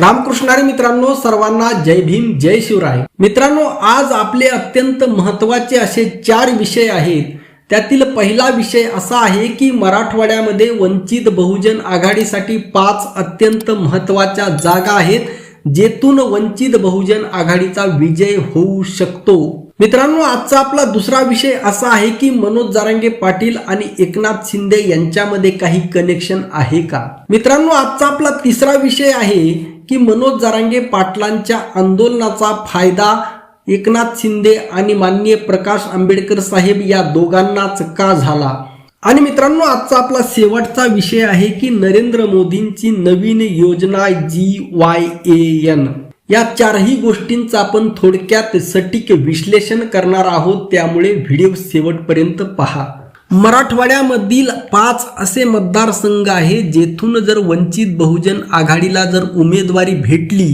रामकृष्णारी मित्रांनो सर्वांना जय भीम जय शिवराय. मित्रांनो आज आपले अत्यंत महत्त्वाचे असे चार विषय आहेत. त्यातील पहिला विषय असा आहे की मराठवाड्यामध्ये वंचित बहुजन आघाडीसाठी पाच अत्यंत महत्त्वाच्या जागा आहेत जेथून वंचित बहुजन आघाडीचा विजय होऊ शकतो. मित्रांनो आजचा आपला दुसरा विषय असा आहे की मनोज जारांगे पाटील आणि एकनाथ शिंदे यांच्यामध्ये काही कनेक्शन आहे का? मित्रांनो आजचा आपला तिसरा विषय आहे की मनोज जारांगे पाटलांच्या आंदोलनाचा फायदा एकनाथ शिंदे आणि माननीय प्रकाश आंबेडकर साहेब या दोघांनाच का झाला? आणि मित्रांनो आजचा आपला शेवटचा विषय आहे की नरेंद्र मोदींची नवीन योजना जी वाय ए एन. या चारही गोष्टींचं आपण थोडक्यात सटीक विश्लेषण करणार आहोत. त्यामुळे व्हिडिओ शेवटपर्यंत पहा. मराठवाड्यामधील पाच असे मतदारसंघ आहे जेथून जर वंचित बहुजन आघाडीला जर उमेदवारी भेटली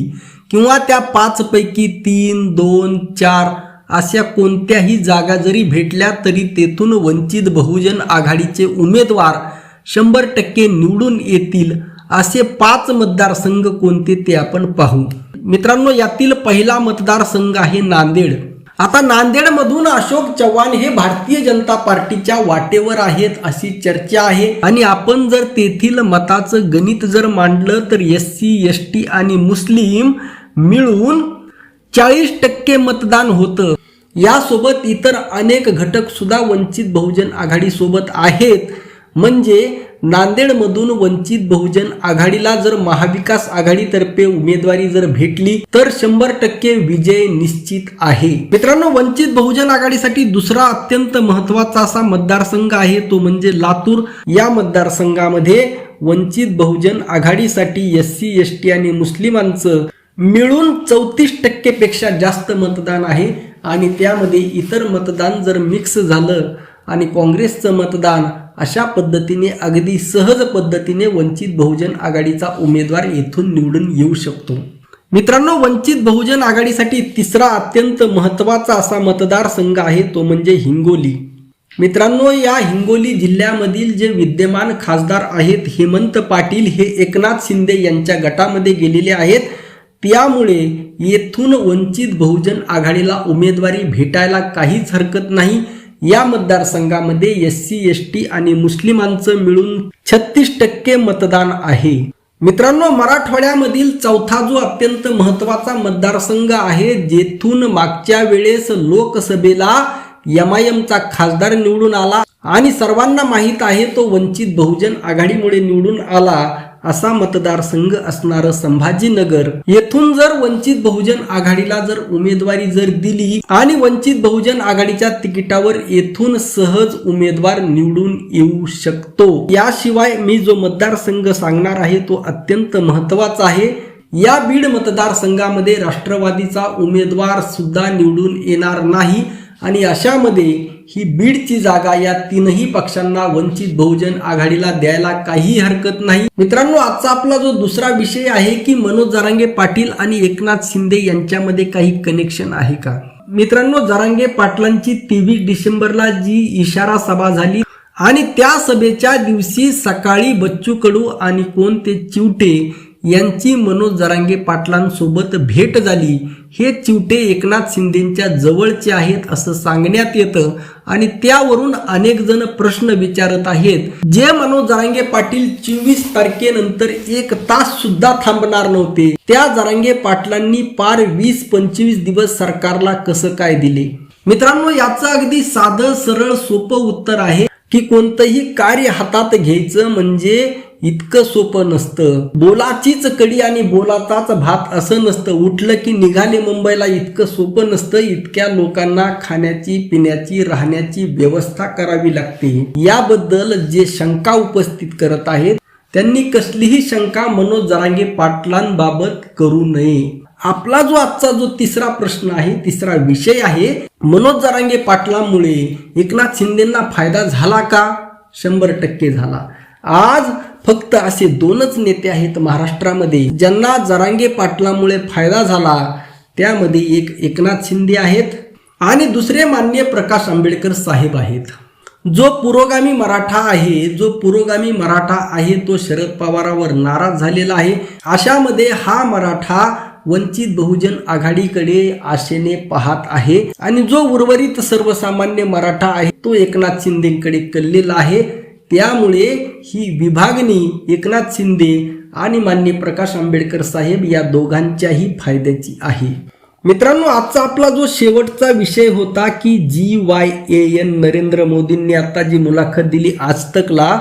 किंवा त्या पाचपैकी तीन दोन चार अशा कोणत्याही जागा जरी भेटल्या तरी तेथून वंचित बहुजन आघाडीचे उमेदवार शंभर टक्के निवडून येतील असे पाच मतदारसंघ कोणते ते आपण पाहू. मित्रांनो यातील पहिला मतदारसंघ आहे नांदेड. आता नांदेडमधून अशोक चव्हाण हे भारतीय जनता पार्टीच्या वाटेवर आहेत अशी चर्चा आहे. आणि आपण जर तेथील मताचं गणित जर मांडलं तर एस सी एस टी आणि मुस्लिम मिळून चाळीस टक्के मतदान होतं. यासोबत इतर अनेक घटक सुद्धा वंचित बहुजन आघाडी सोबत आहेत. म्हणजे नांदेडमधून वंचित बहुजन आघाडीला जर महाविकास आघाडीतर्फे उमेदवारी जर भेटली तर शंभर टक्के विजय निश्चित आहे. मित्रांनो वंचित बहुजन आघाडीसाठी दुसरा अत्यंत महत्त्वाचा असा मतदारसंघ आहे तो म्हणजे लातूर. या मतदारसंघामध्ये वंचित बहुजन आघाडीसाठी एस सी एस टी आणि मुस्लिमांचं मिळून चौतीस टक्केपेक्षा जास्त मतदान आहे आणि त्यामध्ये इतर मतदान जर मिक्स झालं आणि काँग्रेसचं मतदान अशा पद्धतीने अगदी सहज पद्धतीने वंचित बहुजन आघाडीचा उमेदवार येथून निवडून येऊ शकतो. मित्रांनो वंचित बहुजन आघाडीसाठी तिसरा अत्यंत महत्त्वाचा असा मतदारसंघ आहे तो म्हणजे हिंगोली. मित्रांनो या हिंगोली जिल्ह्यामधील जे विद्यमान खासदार आहेत हेमंत पाटील हे एकनाथ शिंदे यांच्या गटामध्ये गेलेले आहेत. त्यामुळे येथून वंचित बहुजन आघाडीला उमेदवारी भेटायला काहीच हरकत नाही. या मतदारसंघामध्ये एस सी एस टी आणि मुस्लिमांचं मिळून छत्तीस टक्के मतदान आहे. मित्रांनो मराठवाड्यामधील चौथा जो अत्यंत महत्त्वाचा मतदारसंघ आहे जेथून मागच्या वेळेस लोकसभेला एमआयएमचा खासदार निवडून आला. आणि सर्वांना माहीत आहे तो वंचित बहुजन आघाडीमुळे निवडून आला. असा मतदारसंघ असणारं संभाजीनगर येथून जर वंचित बहुजन आघाडीला जर उमेदवारी जर दिली आणि वंचित बहुजन आघाडीच्या तिकिटावर येथून सहज उमेदवार निवडून येऊ शकतो. याशिवाय मी जो मतदारसंघ सांगणार आहे तो अत्यंत महत्त्वाचा आहे. या बीड मतदारसंघामध्ये राष्ट्रवादीचा उमेदवार सुद्धा निवडून येणार नाही आणि अशामध्ये ही बीडची जागा या तीनही पक्षांना वंचित बहुजन आघाडीला द्यायला काही हरकत नाही. मित्रांनो आजचा आपला जो दुसरा विषय आहे की मनोज जरांगे पाटील आणि एकनाथ शिंदे यांच्यामध्ये काही कनेक्शन आहे का? मित्रांनो जरांगे पाटलांची तेवीस डिसेंबरला जी इशारा सभा झाली आणि त्या सभेच्या दिवशी सकाळी बच्चू कडू आणि कोण ते चिवटे यांची मनोज जरांगे पाटलांसोबत भेट झाली. हे चिवटे एकनाथ शिंदेच्या जवळचे आहेत असं सांगण्यात येतं आणि त्यावरून अनेक जण प्रश्न विचारत आहेत. जे मनोज जरांगे पाटील चोवीस तारखेनंतर एक तास सुद्धा थांबणार नव्हते. त्या जरांगे पाटलांनी पार वीस पंचवीस दिवस सरकारला कसं काय दिले? मित्रांनो याचं अगदी साधं सरळ सोपं उत्तर आहे. की कोणतंही कार्य हातात घ्यायचं म्हणजे इतकं सोपं नसतं. बोलाचीच कडी आणि बोलाचाच भात असं नसतं. उठलं की निघाले मुंबईला इतकं सोपं नसतं. इतक्या लोकांना खाण्याची पिण्याची राहण्याची व्यवस्था करावी लागते. याबद्दल जे शंका उपस्थित करत आहेत त्यांनी कसलीही शंका मनोज जरांगे पाटलांबाबत करू नये. आपला जो आजचा जो तिसरा प्रश्न आहे तिसरा विषय आहे मनोज जरांगे पाटलांमुळे एकनाथ शिंदेना फायदा झाला का? शंभर टक्के झाला. आज फक्त असे दोनच नेते आहेत महाराष्ट्रामध्ये ज्यांना जरांगे पाटलामुळे फायदा झाला. त्यामध्ये एक एकनाथ शिंदे आहेत आणि दुसरे मान्य प्रकाश आंबेडकर साहेब आहेत. जो पुरोगामी मराठा आहे जो पुरोगामी मराठा आहे तो शरद पवारावर नाराज झालेला आहे. अशामध्ये हा मराठा वंचित बहुजन आघाडीकडे आशेने पाहत आहे. आणि जो उर्वरित सर्वसामान्य मराठा आहे तो एकनाथ शिंदेकडे कललेला आहे. त्यामुळे ही विभागणी एकनाथ शिंदे आणि मान्य प्रकाश आंबेडकर साहेब या दोघांच्याही फायद्याची आहे. मित्रांनो आजचा आपला जो शेवटचा विषय होता की G Y A N Narendra मोदींनी आता जी मुलाखत दिली आज तकला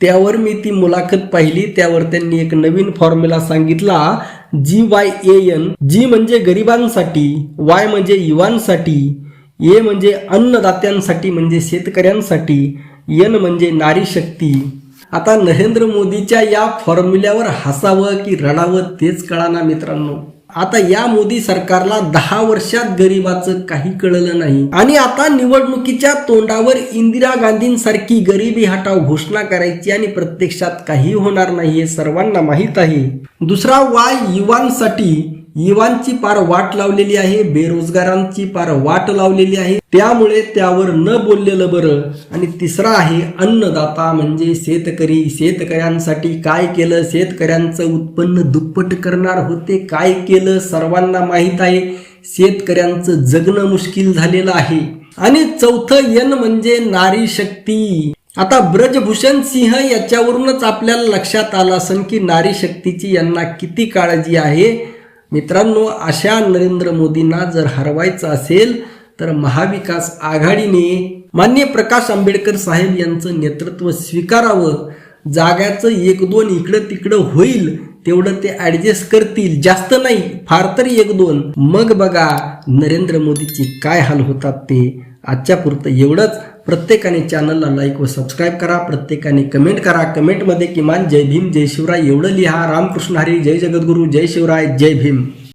त्यावर मी ती मुलाखत पाहिली. त्यावर त्यांनी एक नवीन फॉर्म्युला सांगितला. जी वाय ए एन जी म्हणजे गरिबांसाठी वाय म्हणजे युवांसाठी ए म्हणजे अन्नदात्यांसाठी म्हणजे शेतकऱ्यांसाठी एन म्हणजे नारी शक्ती. आता नरेंद्र मोदीच्या या फॉर्म्युल्यावर हसावं की रडावं तेच कळाना मित्रांनो. आता या मोदी सरकारला दहा वर्षात गरिबाचं काही कळलं नाही. आणि आता निवडणुकीच्या तोंडावर इंदिरा गांधींसारखी गरिबी हटाव घोषणा करायची आणि प्रत्यक्षात काही होणार नाही हे सर्वांना माहीत आहे. दुसरा वाय युवांसाठी युवांची पार वाट लावलेली आहे बेरोजगारांची पार वाट लावलेली आहे. त्यामुळे त्यावर न बोललेलं बरं. आणि तिसरा आहे अन्नदाता म्हणजे शेतकरी. शेतकऱ्यांसाठी काय केलं? शेतकऱ्यांचं उत्पन्न दुप्पट करणार होते. काय केलं? सर्वांना माहीत आहे. शेतकऱ्यांचं जगणं मुश्किल झालेलं आहे. आणि चौथं यन म्हणजे नारी शक्ती. आता ब्रजभूषण सिंह याच्यावरूनच आपल्याला लक्षात आलं असेल की नारी शक्तीची यांना किती काळजी आहे. मित्रांनो अशा नरेंद्र मोदींना जर हरवायचं असेल तर महाविकास आघाडीने मान्य प्रकाश आंबेडकर साहेब यांचं नेतृत्व स्वीकारावं. जागाचं एक दोन इकडं तिकडं होईल तेवढं ते ऍडजस्ट करतील. जास्त नाही फार तरी एक दोन. मग बघा नरेंद्र मोदीची काय हाल होतात ते. आजच्या पुरतं एवढंच. प्रत्येकाने चॅनलला लाईक व सबस्क्राईब करा. प्रत्येकाने कमेंट करा. कमेंटमध्ये किमान जय भीम जय शिवराय. एवढं लिहा. रामकृष्ण हरी जय जगद्गुरू जय शिवराय जय भीम.